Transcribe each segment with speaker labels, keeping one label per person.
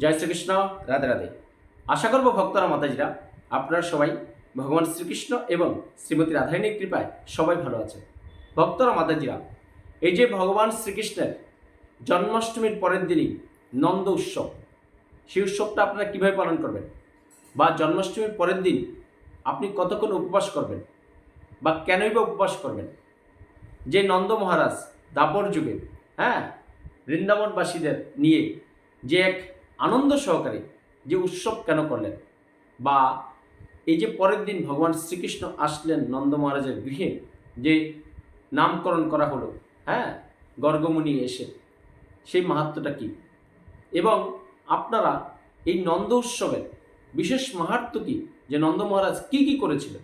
Speaker 1: জয় শ্রীকৃষ্ণ, রাধে রাধে। আশা করব ভক্তরা, মাতাজিরা, আপনারা সবাই ভগবান শ্রীকৃষ্ণ এবং শ্রীমতী রাধারণীর কৃপায় সবাই ভালো আছে ভক্তরা, মাতাজিরা, এই যে ভগবান শ্রীকৃষ্ণের জন্মাষ্টমীর পরের দিনই নন্দ উৎসব, সেই উৎসবটা আপনারা কীভাবে পালন করবেন? বা জন্মাষ্টমীর পরের দিন আপনি কতক্ষণ উপবাস করবেন? বা কেনই বা উপবাস করবেন? যে নন্দ মহারাজ দাপর যুগে হ্যাঁ বৃন্দাবনবাসীদের নিয়ে যে এক আনন্দ সহকারে যে উৎসব কেন করলেন? বা এই যে পরের দিন ভগবান শ্রীকৃষ্ণ আসলেন নন্দ মহারাজের গৃহে, যে নামকরণ করা হলো হ্যাঁ? গর্গমুনি এসে, সেই মাহাত্মটা কী? এবং আপনারা এই নন্দ উৎসবের বিশেষ মাহাত্ম কী? যে নন্দ মহারাজ কী কী করেছিলেন?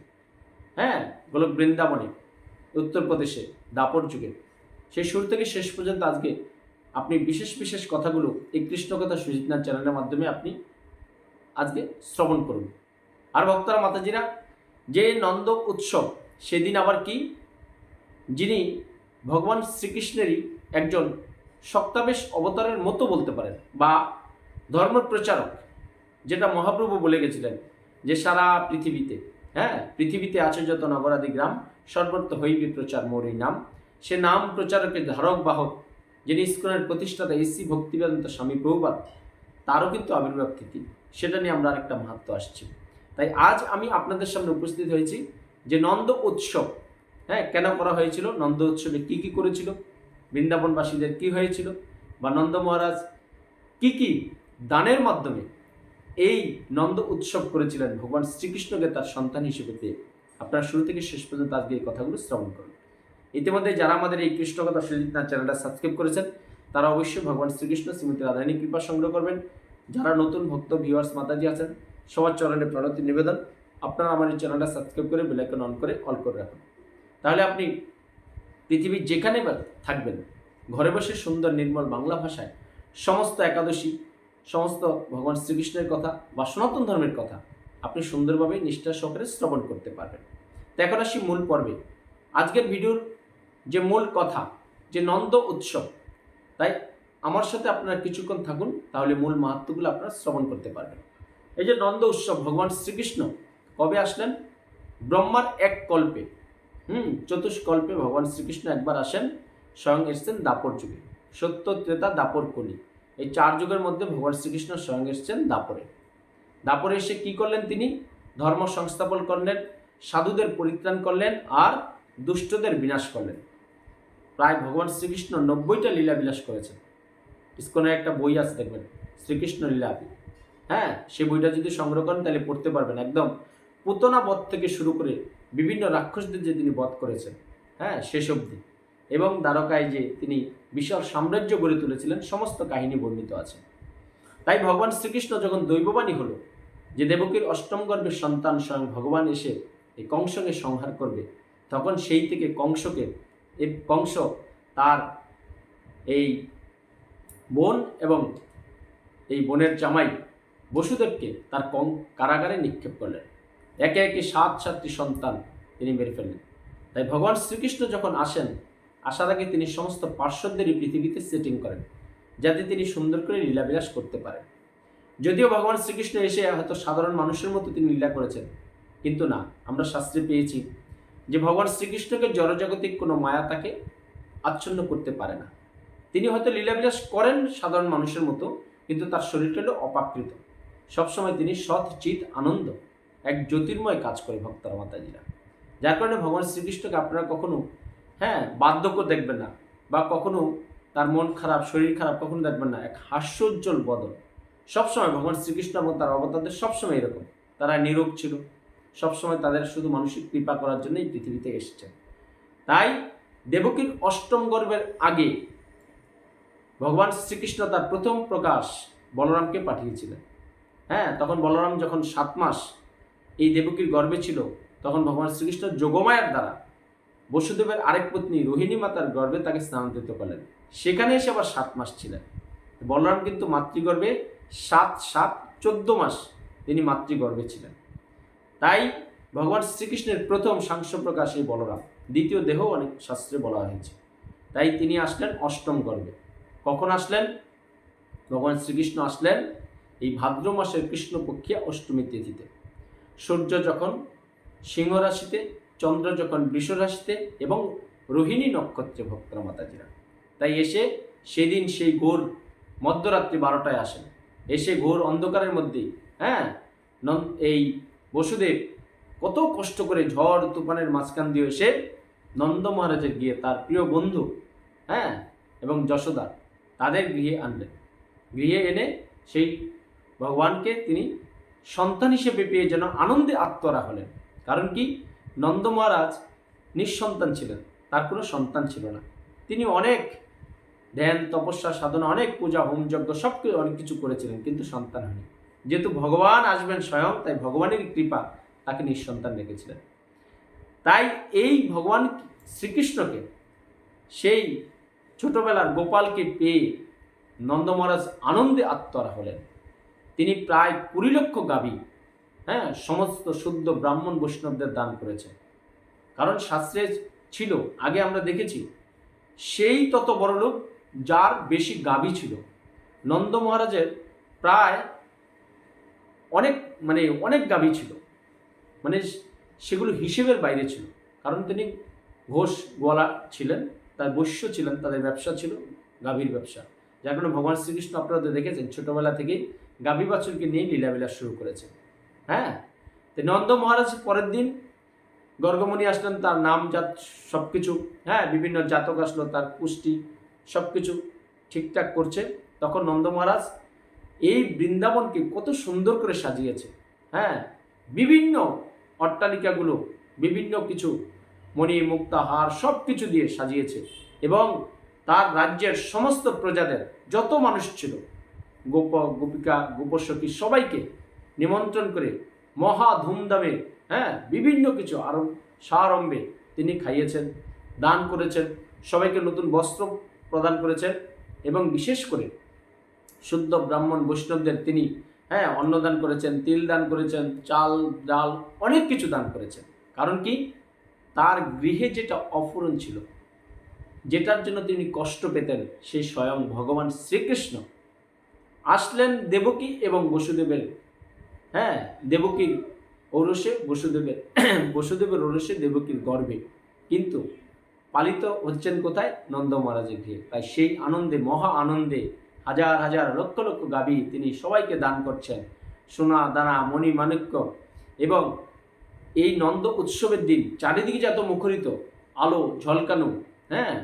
Speaker 1: হ্যাঁ? গোলক বৃন্দাবনে, উত্তরপ্রদেশে, দাপর যুগে। সেই শুরু থেকে শেষ পর্যন্ত আজকে আপনি বিশেষ বিশেষ কথাগুলো এই কৃষ্ণকথা সুজিতনাথ চ্যানেলের মাধ্যমে আপনি আজকে শ্রবণ করুন। আর ভক্তরা, মাতাজিরা, যে নন্দ উৎসব, সেদিন আবার কি? যিনি ভগবান শ্রীকৃষ্ণেরই একজন সপ্তাবেশ অবতারের মতো বলতে পারেন বা ধর্ম প্রচারক যেটা মহাপ্রভু বলে গেছিলেন যে সারা পৃথিবীতে হ্যাঁ পৃথিবীতে আছে যত নগরাদি গ্রাম, সর্বত্র হইবে প্রচার মোর এই নাম। সে নাম প্রচারকের ধারক, বাহক যিনি ইস্কনের প্রতিষ্ঠাতা এসি ভক্তিবেদান্ত স্বামী প্রভুপাত তারও কিন্তু আবির্ভাব তিথি সেটা নিয়ে আমরা আরেকটা মাহাত্ম আসছি। তাই আজ আমি আপনাদের সামনে উপস্থিত হয়েছি যে নন্দ উৎসব হ্যাঁ কেন করা হয়েছিল? নন্দ উৎসবে কী কী করেছিল? বৃন্দাবনবাসীদের কি হয়েছিল? বা নন্দ মহারাজ কি কি দানের মাধ্যমে এই নন্দ উৎসব করেছিলেন? ভগবান শ্রীকৃষ্ণকে তার সন্তান হিসেবে পেয়ে আপনারা শুরু থেকে শেষ পর্যন্ত আজকে এই কথাগুলো শ্রবণ করুন। ইতিমধ্যে যারা আমাদের এই কৃষ্ণকথা সুজিতনাথ চ্যানেলটা সাবস্ক্রাইব করেছেন, তারা অবশ্যই ভগবান শ্রীকৃষ্ণ, শ্রীমতী রাধারানী কৃপা সংগ্রহ করবেন। যারা নতুন ভক্ত ভিউয়ার্স মাতাজি আছেন, সবার চরণে প্রণতি নিবেদন। আপনারা আমার এই চ্যানেলটা সাবস্ক্রাইব করে বেলাইকন অন করে অল করে রাখুন। তাহলে আপনি পৃথিবীর যেখানে থাকবেন, ঘরে বসে সুন্দর নির্মল বাংলা ভাষায় সমস্ত একাদশী, সমস্ত ভগবান শ্রীকৃষ্ণের কথা বা সনাতন ধর্মের কথা আপনি সুন্দরভাবে নিষ্ঠা সহকারে শ্রবণ করতে পারবেন। তো এখন আসি মূল পর্বে। আজকের ভিডিওর যে মূল কথা, যে নন্দ উৎসব, তাই আমার সাথে আপনারা কিছুক্ষণ থাকুন, তাহলে মূল মাহাত্মগুলো আপনারা শ্রবণ করতে পারবেন। এই যে নন্দ উৎসব, ভগবান শ্রীকৃষ্ণ কবে আসলেন? ব্রহ্মার এক কল্পে। হুম চতুষ্কল্পে ভগবান শ্রীকৃষ্ণ একবার আসেন, স্বয়ং এসছেন দাপর যুগে। সত্য ত্রেতা দাপর কলি এই চার যুগের মধ্যে ভগবান শ্রীকৃষ্ণ স্বয়ং এসছেন দাপরে। দাপরে এসে কি করলেন তিনি? ধর্ম সংস্থাপন করলেন, সাধুদের পরিত্রাণ করলেন আর দুষ্টদের বিনাশ করলেন। প্রায় ভগবান শ্রীকৃষ্ণ নব্বইটা লীলা বিলাস করেছেন। ইস্কনের একটা বই আছে, দেখবেন, শ্রীকৃষ্ণ লীলা হ্যাঁ সেই বইটা যদি সংগ্রহ করেন, তাহলে পড়তে পারবেন। একদম পুতনা বধ থেকে শুরু করে বিভিন্ন রাক্ষসদের যে তিনি বধ করেছেন হ্যাঁ শেষ অবধি। এবং দ্বারকায় যে তিনি বিশাল সাম্রাজ্য গড়ে তুলেছিলেন, সমস্ত কাহিনী বর্ণিত আছে। তাই ভগবান শ্রীকৃষ্ণ যখন দৈববাণী হলো, যে দেবকীর অষ্টম গর্ভের সন্তান স্বয়ং ভগবান এসে এই কংসকে সংহার করবে, তখন সেই থেকে কংসকে এই কংস তার এই বোন এবং এই বোনের জামাই বসুদেবকে তার কং কারাগারে নিক্ষেপ করলেন। একে একে সাত সাতটি সন্তান তিনি মেরে ফেললেন। তাই ভগবান শ্রীকৃষ্ণ যখন আসেন, আসার আগে তিনি সমস্ত পার্শ্বদেরই পৃথিবীতে সেটিং করেন, যাতে তিনি সুন্দর করে লীলাবিলাস করতে পারেন। যদিও ভগবান শ্রীকৃষ্ণ এসে হয়তো সাধারণ মানুষের মতো তিনি লীলা করেছেন, কিন্তু না, আমরা শাস্ত্রে পেয়েছি। যে ভগবান শ্রীকৃষ্ণকে জড়জাগতিক কোনো মায়া তাকে আচ্ছন্ন করতে পারে না। তিনি হয়তো লীলাবিলাস করেন সাধারণ মানুষের মতো, কিন্তু তার শরীরটা হলো অপাকৃত। সবসময় তিনি সৎ, চিত, আনন্দ, এক জ্যোতির্ময় কাজ করে ভক্তরা, মাতাজিরা। যার কারণে ভগবান শ্রীকৃষ্ণকে আপনারা কখনো হ্যাঁ বার্ধক্য দেখবেন না, বা কখনো তার মন খারাপ, শরীর খারাপ কখনো দেখবেন না, এক হাস্যোজ্জ্বল বদল। সবসময় ভগবান শ্রীকৃষ্ণ এবং তার অবতারদের সবসময় এরকম। তারা নিরোগ ছিল সবসময় তাদের শুধু মানুষের কৃপা করার জন্যই পৃথিবীতে এসেছেন তাই দেবকীর অষ্টম গর্ভের আগে ভগবান শ্রীকৃষ্ণ তার প্রথম প্রকাশ বলরামকে পাঠিয়েছিলেন। হ্যাঁ তখন বলরাম যখন সাত মাস এই দেবকীর গর্ভে ছিল, তখন ভগবান শ্রীকৃষ্ণ যোগমায়ার দ্বারা বসুদেবের আরেক পত্নী রোহিণী মাতার গর্বে তাকে স্থানান্তরিত করলেন। সেখানে এসে আবার সাত মাস ছিলেন। বলরাম কিন্তু মাতৃগর্ভে সাত সাত চোদ্দ মাস তিনি মাতৃগর্ভে ছিলেন। তাই ভগবান শ্রীকৃষ্ণের প্রথম সাংস প্রকাশ এই বলরাম। দ্বিতীয় দেহ অনেক শাস্ত্রে বলা হয়েছে। তাই তিনি আসলেন অষ্টম গর্ভে। কখন আসলেন? ভগবান শ্রীকৃষ্ণ আসলেন এই ভাদ্র মাসের কৃষ্ণপক্ষে অষ্টমী তিথিতে। সূর্য যখন সিংহ রাশিতে, চন্দ্র যখন বৃষ রাশিতে এবং রোহিণী নক্ষত্রে ভক্তরা মাতাজিরা। তাই এসে সেদিন সেই ঘোর মধ্যরাত্রি বারোটায় আসেন। এসে ঘোর অন্ধকারের মধ্যেই হ্যাঁ এই বসুদেব কত কষ্ট করে ঝড় তুফানের মাঝখান দিয়ে এসে নন্দ মহারাজের গিয়ে তার প্রিয় বন্ধু হ্যাঁ এবং যশোদা তাদের গৃহে আনলেন। গৃহে এনে সেই ভগবানকে তিনি সন্তান হিসেবে পেয়ে যেন আনন্দে আত্মরা হলেন। কারণ কি? নন্দ মহারাজ নিঃসন্তান ছিলেন, তার কোনো সন্তান ছিল না। তিনি অনেক ধ্যান, তপস্যা, সাধনা, অনেক পূজা, হোম, যজ্ঞ সব অনেক কিছু করেছিলেন, কিন্তু সন্তান হয়নি। যেহেতু ভগবান আসবেন স্বয়ং, তাই ভগবানের কৃপা তাকে নিঃসন্তান রেখেছিলেন। তাই এই ভগবান শ্রীকৃষ্ণকে সেই ছোটবেলার গোপালকে পেয়ে নন্দ মহারাজ আনন্দে আত্মরা হলেন। তিনি প্রায় কুড়ি লক্ষ গাভী হ্যাঁ সমস্ত শুদ্ধ ব্রাহ্মণ বৈষ্ণবদের দান করেছেন। কারণ শাস্ত্রে ছিল, আগে আমরা দেখেছি, সেই তত বড় লোক যার বেশি গাভী ছিল। নন্দ মহারাজের প্রায় অনেক মানে অনেক গাভী ছিল। মানে সেগুলো হিসেবের বাইরে ছিল। কারণ তিনি ঘোষ গোয়ালা ছিলেন, তার বৈশ্য ছিলেন, তাদের ব্যবসা ছিল, গাভীর ব্যবসা। যার কারণে ভগবান শ্রীকৃষ্ণ আপনারা দেখেছেন, ছোটোবেলা থেকেই গাভী বাছুরকে নিয়ে লীলাবিলাস শুরু করেছে হ্যাঁ? তো নন্দ মহারাজ পরের দিন গর্গমণি আসলেন, তার নাম জাত সব কিছু হ্যাঁ বিভিন্ন জাতক আসলো, তার পুষ্টি সব কিছু ঠিকঠাক করছে। তখন নন্দ মহারাজ এই বৃন্দাবনকে কত সুন্দর করে সাজিয়েছে হ্যাঁ? বিভিন্ন অট্টালিকাগুলো, বিভিন্ন কিছু মণি, মুক্তা, হার সব কিছু দিয়ে সাজিয়েছে। এবং তার রাজ্যের সমস্ত প্রজাদের যত মানুষ ছিল, গোপ, গোপিকা, গোপসখী সবাইকে নিমন্ত্রণ করে মহা ধুমধামে হ্যাঁ বিভিন্ন কিছু আরও সারম্ভে তিনি খাইয়েছেন, দান করেছেন, সবাইকে নতুন বস্ত্র প্রদান করেছেন এবং বিশেষ করে শুদ্ধ ব্রাহ্মণ বৈষ্ণবদের তিনি হ্যাঁ অন্নদান করেছেন, তিল দান করেছেন, চাল, ডাল, অনেক কিছু দান করেছেন। কারণ কি? তার গৃহে যেটা অপূরণ ছিল, যেটার জন্য তিনি কষ্ট পেতেন, সেই স্বয়ং ভগবান শ্রীকৃষ্ণ। আসলেন দেবকী এবং বসুদেবের হ্যাঁ দেবকীর ঔরসে, বসুদেবের বসুদেবের ঔরসে দেবকীর গর্বে কিন্তু পালিত হচ্ছেন কোথায়? নন্দ মহারাজের গৃহে। তাই সেই আনন্দে, মহা আনন্দে হাজার হাজার লক্ষ লক্ষ গাবি তিনি সবাইকে দান করছেন। সোনা, দানা, মণি, মাণিক্য এবং এই নন্দ উৎসবের দিন চারিদিকে যত মুখরিত, আলো, ঝলকানো হ্যাঁ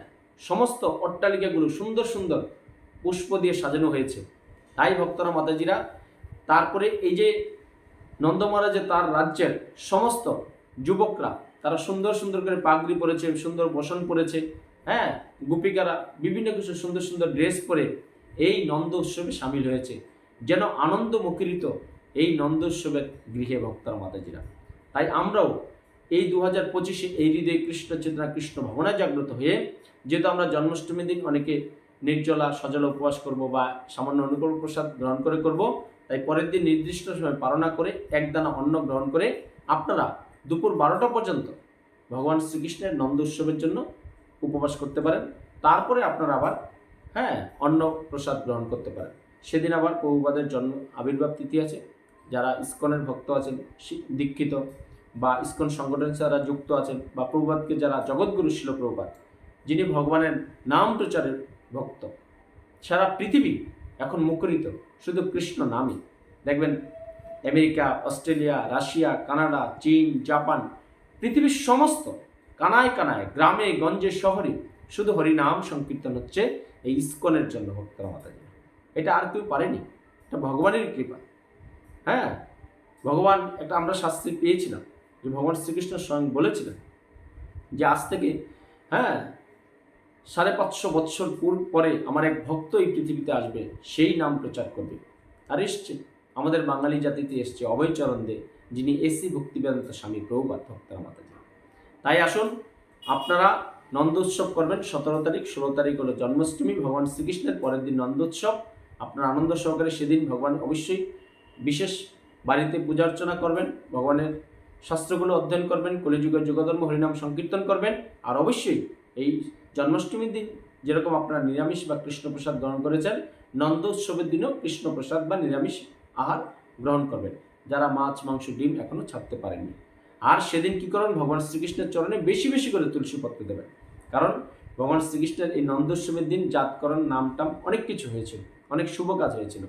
Speaker 1: সমস্ত অট্টালিকাগুলো সুন্দর সুন্দর পুষ্প দিয়ে সাজানো হয়েছে। তাই ভক্তরা, মাতাজিরা, তারপরে এই যে নন্দ মহারাজে তার রাজ্যের সমস্ত যুবকরা, তারা সুন্দর সুন্দর করে পাগড়ি পরেছে, সুন্দর বসন পরেছে হ্যাঁ গোপিকারা বিভিন্ন কিছু সুন্দর সুন্দর ড্রেস পরে এই নন্দ উৎসবে সামিল হয়েছে। যেন আনন্দ মুখরিত এই নন্দ উৎসবের গৃহে ভক্তরা মাতাজিরা। তাই আমরাও এই দু হাজার পঁচিশে এই হৃদয় কৃষ্ণ চেতনা, কৃষ্ণ ভাবনায় জাগ্রত হয়ে, যেহেতু আমরা জন্মাষ্টমীর দিন অনেকে নির্জলা, সজলা উপবাস করব বা সামান্য অনুকূল প্রসাদ গ্রহণ করে করব, তাই পরের দিন নির্দিষ্ট সময় পালনা করে একদানা অন্ন গ্রহণ করে আপনারা দুপুর বারোটা পর্যন্ত ভগবান শ্রীকৃষ্ণের নন্দ উৎসবের জন্য উপবাস করতে পারেন। তারপরে আপনারা আবার হ্যাঁ অন্ন প্রসাদ গ্রহণ করতে পারেন সেদিন আবার প্রভুপাদের জন্ম আবির্ভাব তিথি আছে। যারা ইস্কনের ভক্ত আছেন দীক্ষিত বা ইস্কন সংগঠনের যারা যুক্ত আছেন বা প্রভুপাদকে যারা জগৎগুরু ছিল প্রভুপাদ, যিনি ভগবানের নাম প্রচারের ভক্ত। সারা পৃথিবী এখন মুখরিত, শুধু কৃষ্ণ নামই। দেখবেন আমেরিকা, অস্ট্রেলিয়া, রাশিয়া, কানাডা, চীন, জাপান, পৃথিবীর সমস্ত কানায় কানায়, গ্রামে, গঞ্জে, শহরে শুধু হরিনাম সংকীর্তন হচ্ছে এই ইস্কনের জন্য ভক্তরা মাতাজি এটা আর কেউ পারেনি। এটা ভগবানের কৃপা। হ্যাঁ? ভগবান একটা আমরা শাস্তি পেয়েছিলাম। যে ভগবান শ্রীকৃষ্ণ স্বয়ং বলেছিলেন যে আজ থেকে হ্যাঁ সাড়ে পাঁচশো বৎসর পূর্ব পরে আমার এক ভক্ত এই পৃথিবীতে আসবে, সেই নাম প্রচার করবে। আর এসছে। আমাদের বাঙালি জাতিতে এসছে অভয়চরণ দে, যিনি এসি ভক্তিবেদান্ত স্বামী প্রভুপাত ভক্তরা মাতাজি তাই আসুন, আপনারা নন্দোৎসব করবেন। সতেরো তারিখ, ষোলো তারিখ হলো জন্মাষ্টমী। ভগবান শ্রীকৃষ্ণের পরের দিন নন্দোৎসব। আপনার আনন্দ সহকারে সেদিন ভগবান অবশ্যই বিশেষ বাড়িতে পূজা অর্চনা করবেন। ভগবানের শাস্ত্রগুলো অধ্যয়ন করবেন। কলিযুগের যুগধর্ম হরিনাম সংকীর্তন করবেন। আর অবশ্যই এই জন্মাষ্টমীর দিন যেরকম আপনারা নিরামিষ বা কৃষ্ণপ্রসাদ গ্রহণ করেছেন নন্দ উৎসবের দিনও কৃষ্ণপ্রসাদ বা নিরামিষ আহার গ্রহণ করবেন। যারা মাছ, মাংস, ডিম এখনও ছাড়তে পারেননি। আর সেদিন কি করবেন ভগবান শ্রীকৃষ্ণের চরণে বেশি বেশি করে তুলসী পত্র দেবেন। কারণ ভগবান শ্রীকৃষ্ণের এই নন্দোৎসবের দিন জাতকরণ, নামটাম অনেক কিছু হয়েছিল, অনেক শুভ কাজ হয়েছিল।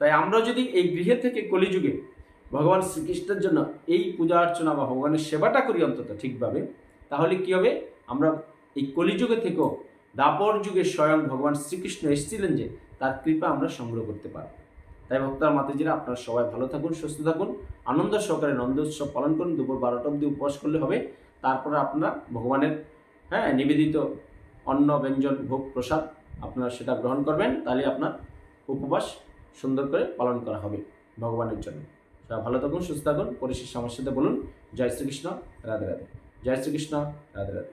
Speaker 1: তাই আমরা যদি এই গৃহে থেকে কলিযুগে ভগবান শ্রীকৃষ্ণের জন্য এই পূজা অর্চনা বা ভগবানের সেবাটা করি অন্তত ঠিকভাবে, তাহলে কি হবে? আমরা এই কলিযুগে থেকেও দাপর যুগে স্বয়ং ভগবান শ্রীকৃষ্ণ এসেছিলেন যে তার কৃপা আমরা সংগ্রহ করতে পারব। তাই ভক্তরা মাতাজিরা আপনারা সবাই ভালো থাকুন, সুস্থ থাকুন। আনন্দ সহকারে নন্দ উৎসব পালন করুন। দুপুর বারোটা অবধি উপবাস করলে হবে। তারপরে আপনারা ভগবানের হ্যাঁ নিবেদিত অন্ন, ব্যঞ্জন, ভোগ, প্রসাদ আপনারা সেটা গ্রহণ করবেন। তাহলে আপনার উপবাস সুন্দর করে পালন করা হবে ভগবানের জন্য। সবাই ভালো থাকুন, সুস্থ থাকুন। পরিশেষ সমস্যাতে বলুন, জয় শ্রীকৃষ্ণ, রাধে রাধে। জয় শ্রীকৃষ্ণ, রাধে রাধে।